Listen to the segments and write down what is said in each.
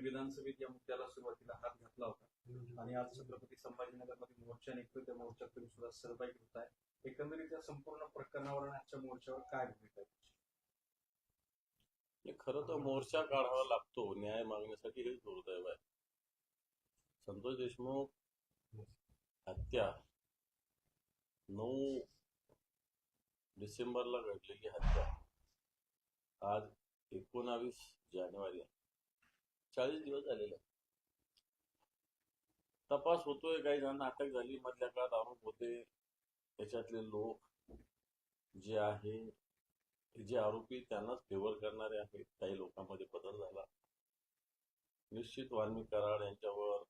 तुम्ही विधानसभेत या मुद्द्याला सुरुवातीला हात घातला होता. आणि आज छत्रपती संभाजीनगरमध्ये मोर्चा निघतोय त्या मोर्चात तुम्ही सुद्धा सहभागी होत आहे एकंदरीत या संपूर्ण प्रकरणावर आणि आजच्या मोर्चावर काय भूमिका आहे तुमची? आणि खरं तर मोर्चा काढावा लागतो न्याय मागण्यासाठी हेच दुर्दैव आहे. संतोष देशमुख हत्या नऊ डिसेंबरला घडलेली हत्या आज एकोणावीस जानेवारी आहे. चाळीस दिवस झालेले तपास होतोय काही जणांना अटक झाली मधल्या काळात आरोप होते. त्याच्यातले लोक जे आहे जे आरोपी त्यांनाच फेवर करणारे आहेत. काही लोकांमध्ये बदल झाला. निश्चित वाल्मिक कराड यांच्यावर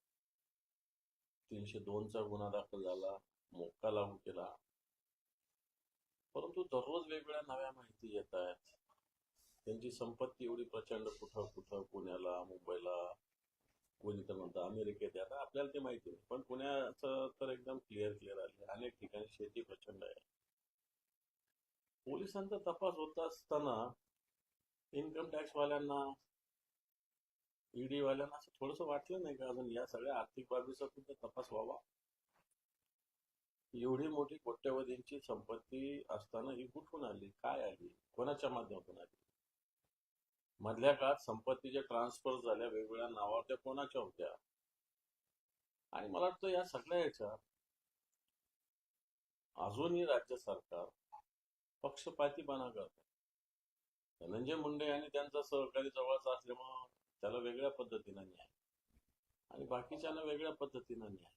तीनशे दोनचा गुन्हा दाखल झाला मोक्का लागू केला. परंतु दररोज वेगवेगळ्या नव्या माहिती येत आहेत. त्यांची संपत्ती एवढी प्रचंड कुठं कुठं पुण्याला मुंबईला कोणी तर म्हणतं अमेरिकेत आता आपल्याला ते माहिती नाही. पण पुण्याचं तर एकदम क्लिअर क्लिअर आले. अनेक ठिकाणी शेती प्रचंड आहे. पोलिसांचा तपास होत असताना इन्कम टॅक्स वाल्यांना ईडी वाल्यांना असं थोडस वाटलं नाही का? अजून या सगळ्या आर्थिक बाबीचा सुद्धा तपास व्हावा. एवढी मोठी कोट्यवधींची संपत्ती असताना ही कुठून आली? काय आली? कोणाच्या माध्यमातून आली? मधल्या काळात संपत्तीच्या ट्रान्सफर झाल्या वेगवेगळ्या नावावर त्या कोणाच्या होत्या? आणि मला वाटतं या सगळ्या ह्याच्यात अजूनही राज्य सरकार पक्षपातीपणा करत धनंजय मुंडे आणि त्यांचा सहकारी जवळचा असल्यामुळं त्याला वेगळ्या पद्धतीनं न्याय. आणि बाकीच्यांना वेगळ्या पद्धतीनं न्याय.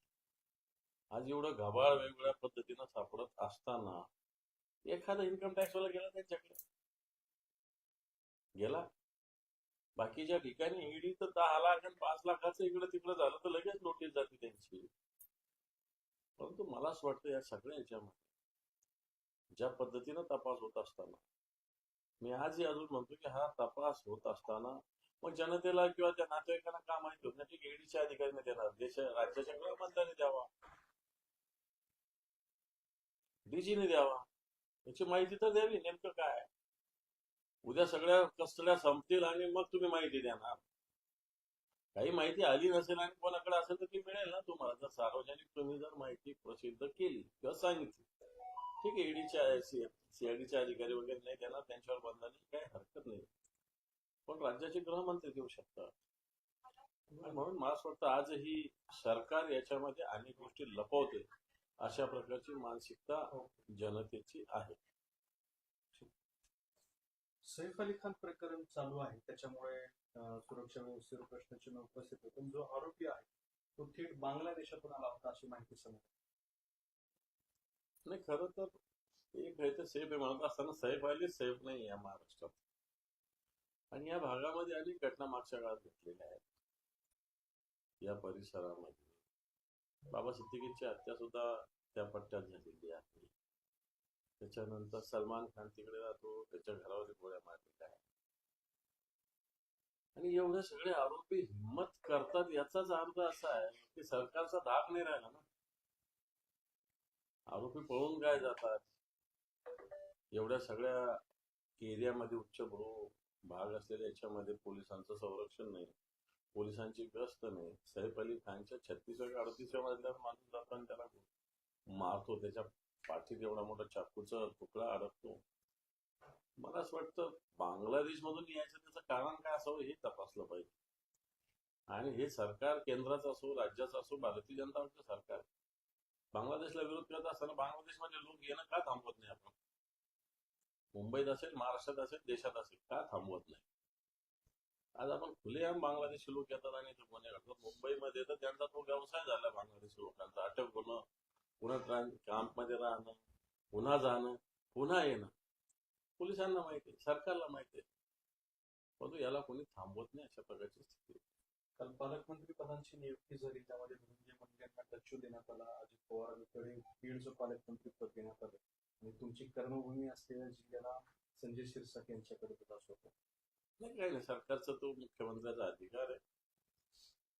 आज एवढं घबाळ वेगवेगळ्या पद्धतीनं सापडत असताना एखादा इन्कम टॅक्सवाला गेला त्यांच्याकडे? गेला? बाकीच्या ठिकाणी ईडी तर दहा लाख आणि पाच लाखाचं इकडं तिकडं झालं तर लगेच नोटीस जाते त्यांची. परंतु मला असं वाटतं या सगळ्या याच्यामध्ये ज्या पद्धतीनं तपास होत असताना मी आजही अजून म्हणतो की हा तपास होत असताना मग जनतेला किंवा त्या नातेवाईकांना का माहिती होत नाही? की ईडीच्या अधिकाऱ्यांनी देणार देश राज्याच्या गृहमंत्र्यांनी द्यावा. डीजीने द्यावा. याची माहिती तर द्यावी नेमकं काय? उद्या सगळ्या कस्टड्या संपतील आणि मग तुम्ही माहिती देणार. काही माहिती आली नसेल आणि कोणाकडे असेल तर ती मिळेल ना तुम्हाला. जर सार्वजनिक तुम्ही जर माहिती प्रसिद्ध केली किंवा सांगितली. ठीक आहे ईडीच्या सीआयडीचे अधिकारी वगैरे नाही त्यांना त्यांच्यावर बंधन काही हरकत नाही. पण राज्याचे गृहमंत्री देऊ शकतात. म्हणून मला वाटतं आजही सरकार याच्यामध्ये अनेक गोष्टी लपवते. अशा प्रकारची मानसिकता जनतेची आहे. सैफ अली खान प्रकरण चालू आहे. त्याच्यामुळे सुरक्षा व्यवस्थेवर प्रश्नचिन्ह उपस्थित होते. पण जो आरोपी आहे तो थेट बांगलादेशातून आला होता अशी माहिती समोर नाही खरं तर एक आहे ते सेफ आहे. म्हणत असताना सैफ अली सेफ नाही या महाराष्ट्रात. आणि या भागामध्ये अनेक घटना मागच्या काळात घेतलेल्या आहेत. या परिसरामध्ये. बाबा सिद्दीकीची हत्या सुद्धा त्या पट्ट्यात झालेली आहे. त्याच्यानंतर सलमान खान तिकडे राहतो त्याच्या घरावर गोळ्या मारलेल्या आहेत आणि एवढे सगळे आरोपी हिंमत करतात याचाच अर्थ असा आहे की सरकारचा धाक नाही राहिला ना. आरोपी पळून काय जातात? एवढ्या सगळ्या एरियामध्ये उच्चभ्रू भाग असलेल्या याच्यामध्ये पोलिसांचं संरक्षण नाही. पोलिसांची गस्त नाही. सैफ अली खानच्या छत्तीसगड अडतीसच्या मधल्यावर माणूस जातो आणि त्याला मारतो त्याच्या पाठीत एवढा मोठा चाकूचा तुकडा अडकतो मला असं वाटतं बांगलादेश मधून यायचं त्याचं कारण काय असावं हे तपासलं पाहिजे. आणि हे सरकार केंद्राचं असो राज्याचं असो भारतीय जनता पक्ष सरकार. बांगलादेशला विरोध करत असताना बांगलादेशमध्ये लोक येणं का थांबवत नाही आपण? मुंबईत असेल महाराष्ट्रात असेल देशात असेल का थांबवत नाही? आज आपण खुलेआम बांगलादेशी लोक येतात आणि ते गुन्हे घडतात मुंबईमध्ये तर त्यांचा तो व्यवसाय झाला बांगलादेशी लोकांचा. अटक होणं पुन्हा कॅम्पमध्ये राहणं पुन्हा जाणं पुन्हा येणं. पोलिसांना माहिती आहे सरकारला माहिती आहे. परंतु याला कोणी थांबवत नाही अशा प्रकारची स्थिती. काल पालकमंत्री पदांची नियुक्ती झाली त्यामध्ये धनंजय मुंडे यांना डच्चू देण्यात आला अजित पवारांकडे बीडचं पालकमंत्री पद देण्यात आलं. आणि तुमची कर्मभूमी असलेल्या जिल्ह्याला संजय शिरसाट यांच्याकडे प्रकाश होता. नाही काही नाही सरकारचा तो मुख्यमंत्र्याचा अधिकार आहे.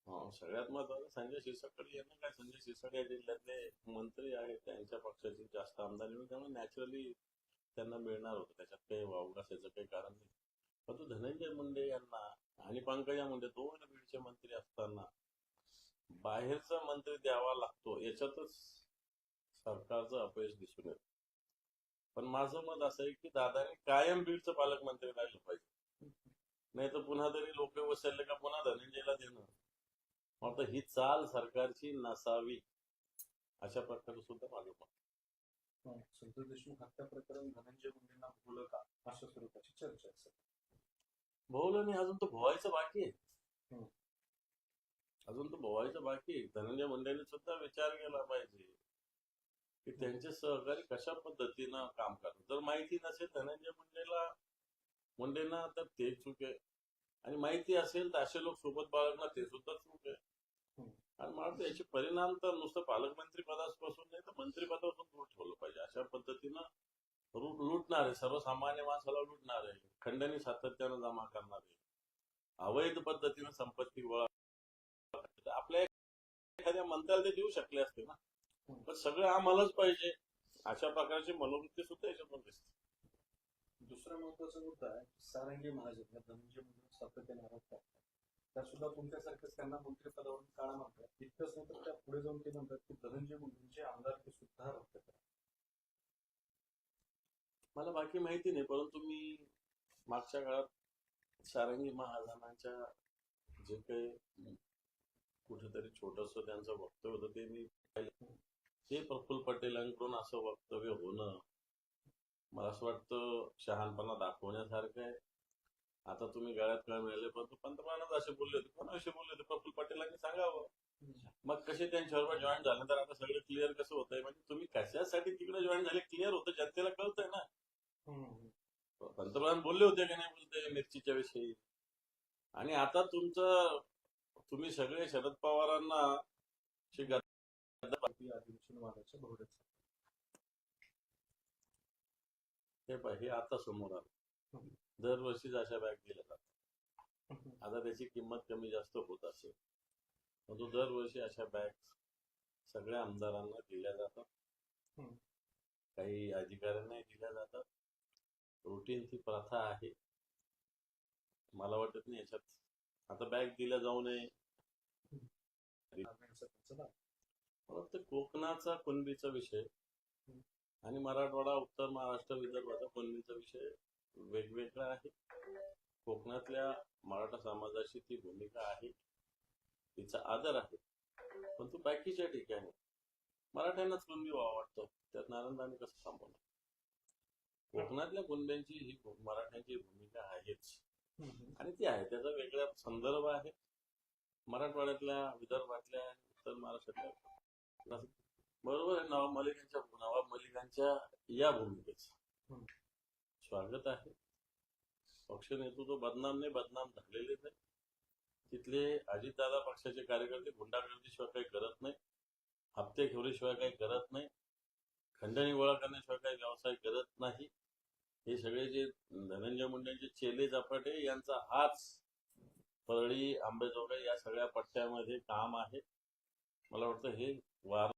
हो, सगळ्यात महत्वाचं संजय शिरसाटकडे यांना काय? संजय शिरसाट या जिल्ह्यातले मंत्री आहेत त्यांच्या पक्षाची जास्त आमदारी होती त्यामुळे नॅचरली त्यांना मिळणार होतं. त्याच्यात काही वावगासायचं काही कारण नाही. परंतु धनंजय मुंडे यांना आणि पंकजा मुंडे दोन बीडचे मंत्री असताना बाहेरचा मंत्री द्यावा लागतो याच्यातच सरकारचं अपयश दिसून येत. पण माझं मत असं आहे की दादाने कायम बीडचं पालकमंत्री राहिलं पाहिजे. नाही तर पुन्हा तरी लोक वसरले का पुन्हा धनंजयला देणं? आता ही चाल सरकारची नसावी. अशा प्रकारे सुद्धा हं, संतोष देशमुख हत्या प्रकरण धनंजय मुंडेंना भोवलं का? अशा स्वरूपाची चर्चा सर. भोवलं नाही अजून तो भोवायचं बाकी आहे. हम्म. अजून तो भोवायचं बाकी आहे. धनंजय मुंडेंनी सुद्धा विचार केला पाहिजे की त्यांचे सहकारी कशा पद्धतीनं काम करतात. जर माहिती नसेल धनंजय मुंडेला मुंडेंना तर ते चूक आहे. आणि माहिती असेल तर असे लोक सोबत बाळगणं ते सुद्धा चूक आहे. आणि मला याचे परिणाम तर नुसतं पालकमंत्री पदापासून नाही तर मंत्रीपदापासून दूर ठेवलं पाहिजे. अशा पद्धतीनं लुटणार आहे. सर्वसामान्य माणसाला लुटणार आहे. खंडणी सातत्यानं जमा करणारे अवैध पद्धतीनं संपत्ती गोळा आपल्या एखाद्या मंत्र्याला ते देऊ शकले असते ना. पण सगळं आम्हालाच पाहिजे. अशा प्रकारची मनोवृत्ती सुद्धा याच्यातून दिसते. दुसरा महत्त्वाचा मुद्दा आहे सारंगी महाजन या धनंजय मुंडे सातत्याने आरोप करतात त्या सुद्धा तुमच्यासारखंच त्यांना मंत्रिपदावरून काढा म्हणतात इतकंच नाही तर त्या पुढे जाऊन ते म्हणतात की धनंजय मुंडेंचे आमदारकी सुद्धा रद्द करा. मला बाकी माहिती नाही परंतु मी मागच्या काळात सारंगी महाजनांच्या जे काही कुठेतरी छोटस त्यांचं वक्तव्य होतं ते मी ते प्रफुल्ल पटेलांकडून असं वक्तव्य होणं मला असं वाटतं शहाणपणा दाखवण्यासारखं आहे. आता तुम्ही गळ्यात काय मिळाले परंतु पंतप्रधानच असे बोलले होते. कोणाविषयी बोलले होते? प्रफुल्ल पटेलांनी सांगावं. मग कसे त्यांच्याबरोबर जॉईन झाले? तर आता सगळं क्लिअर कसं होतंय? म्हणजे तुम्ही कशासाठी तिकडे जॉईन झाले? क्लिअर होतं. जनतेला कळतंय ना. पंतप्रधान बोलले होते की नाही बोलते? मिरचीच्या विषयी. आणि आता तुमचं तुम्ही सगळे शरद पवारांना हे हे आता समोर आलं. दरवर्षीच अशा बॅग दिल्या जातात. आता त्याची किंमत कमी जास्त होत असेल परंतु दरवर्षी अशा बॅग सगळ्या आमदारांना दिल्या जातात. काही अधिकाऱ्यांनाही दिल्या जातात. रुटीन ती प्रथा आहे. मला वाटत नाही याच्यात. आता बॅग दिल्या जाऊ नये. मला वाटतं कोकणाचा कुणबीचा विषय आणि मराठवाडा उत्तर महाराष्ट्र विदर्भाचा कुणबीचा विषय वेगवेगळा आहे कोकणातल्या मराठा समाजाची ती भूमिका आहे. तिचा आदर आहे. पण तो बाकीच्या ठिकाणी. मराठ्यांनाच कुणबी व्हावं वाटतो. त्यात नारायणदाने कसं थांबवलं? कोकणातल्या कुणब्यांची ही मराठ्यांची भूमिका आहेच. आणि ती आहे. त्याचा वेगळा संदर्भ आहे. मराठवाड्यातल्या विदर्भातल्या उत्तर महाराष्ट्रातल्या. बरोबर आहे. नवाब मलिकांच्या नवाब मलिकांच्या या भूमिकेचा. स्वागत आहे. पक्ष नेतृत्व बदनाम नाही बदनाम झालेलेच आहे तिथले अजितदादा पक्षाचे कार्यकर्ते गुंडागर्दीशिवाय काही करत नाही हप्ते खेवरीशिवाय काही करत नाही खंडणी गोळा करण्याशिवाय काही व्यवसाय करत नाही. हे सगळे जे धनंजय मुंडेंचे चेले झपाटे यांचा हाच परळी आंबेजोगाई या सगळ्या पट्ट्यामध्ये काम आहे. मला वाटतं हे वार